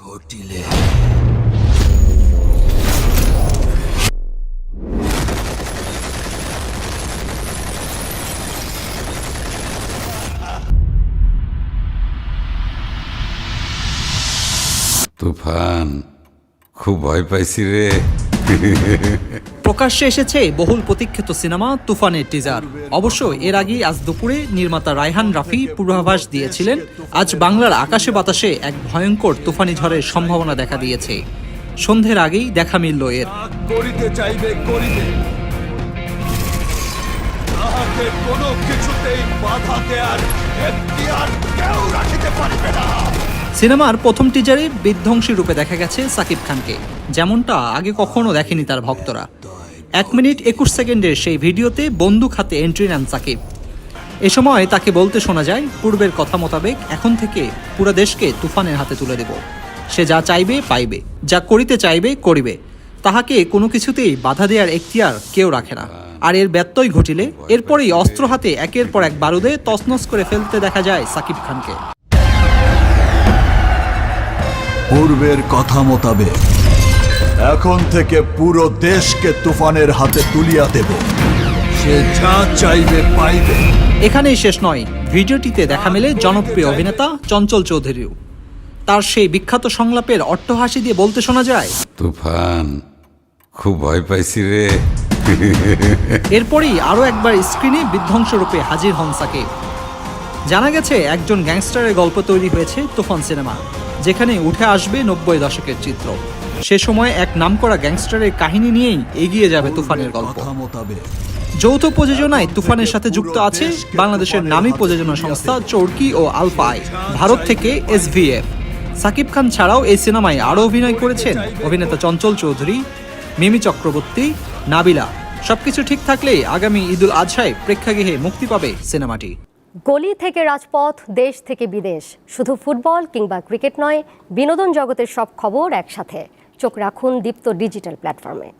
ঘটিলে। তুফান খুব ভয় পাইছি রে। প্রকাশ্যে এসেছে বহুল প্রতীক্ষিত সিনেমা, তুফানের টিজার অবশ্য এর আগেই আজ দুপুরে নির্মাতা রায়হান রাফি পূর্বাভাস দিয়েছিলেন, আজ বাংলার আকাশে বাতাসে এক ভয়ঙ্কর তুফানি ঝড়ের সম্ভাবনা দেখা দিয়েছে। সন্ধ্যের আগেই দেখা মিলল এর। কোনো কিছুতেই বাধা কেউ রাখিতে পারিবে না। সিনেমার প্রথম টিজারে বিধ্বংসী রূপে দেখা গেছে সাকিব খানকে। যেমনটা আগে কখনো দেখেনি তার ভক্তরা। এক মিনিট একুশ সেকেন্ডের সেই ভিডিওতে বন্দুক হাতে এন্ট্রি নেন সাকিব। এ সময় তাকে বলতে শোনা যায়, পূর্বের কথা মোতাবেক এখন থেকে পুরো দেশকে তুফানের হাতে তুলে দেব। সে যা চাইবে, পাইবে। যা করিতে চাইবে, করিবে। তাহাকে কোনো কিছুতেই বাধা দেওয়ার এখতিয়ার কেউ রাখে না। আর এর ব্যত্যয় ঘটিলে এরপরেই অস্ত্র হাতে একের পর এক বারুদে তছনছ করে ফেলতে দেখা যায় সাকিব খানকে। পূর্বের কথা মোতাবেক এখন থেকে পুরো দেশকে তুফানের হাতে তুলিয়া দেব। সে যা চাইবে পাইবে। এখানেই শেষ নয়। ভিডিওটিতে দেখা মেলে জনপ্রিয় অভিনেতা চঞ্চল চৌধুরীও। তার সেই বিখ্যাত সংলাপের অট্টহাসি দিয়ে বলতে শোনা যায় তুফান খুব ভয় পাইছি রে। এরপরেই আরও একবার স্ক্রিনে বিধ্বংসরূপে হাজির হন সাকিব। জানা গেছে একজন গ্যাংস্টারের গল্প তৈরি হয়েছে তুফান সিনেমা। যেখানে উঠে আসবে নব্বই দশকের চিত্র। সে সময় এক নামকরা গ্যাংস্টারের কাহিনী নিয়েই এগিয়ে যাবে তুফানের গল্প। যৌথ প্রযোজনায় তুফানের সাথে যুক্ত আছে বাংলাদেশের নামী প্রযোজনা সংস্থা চরকি ও আলফাই ভারত থেকে এসভিএফ সাকিব খান ছাড়াও এই সিনেমায় আরও অভিনয় করেছেন অভিনেতা চঞ্চল চৌধুরী মিমি চক্রবর্তী নাবিলা। সবকিছু ঠিক থাকলে আগামী ঈদুল আজহায় প্রেক্ষাগৃহে মুক্তি পাবে সিনেমাটি। গলি থেকে রাজপথ, দেশ থেকে বিদেশ। শুধু ফুটবল কিংবা ক্রিকেট নয়, বিনোদন জগতের সব খবর একসাথে। চোখ রাখুন দীপ্ত ডিজিটাল প্ল্যাটফর্মে।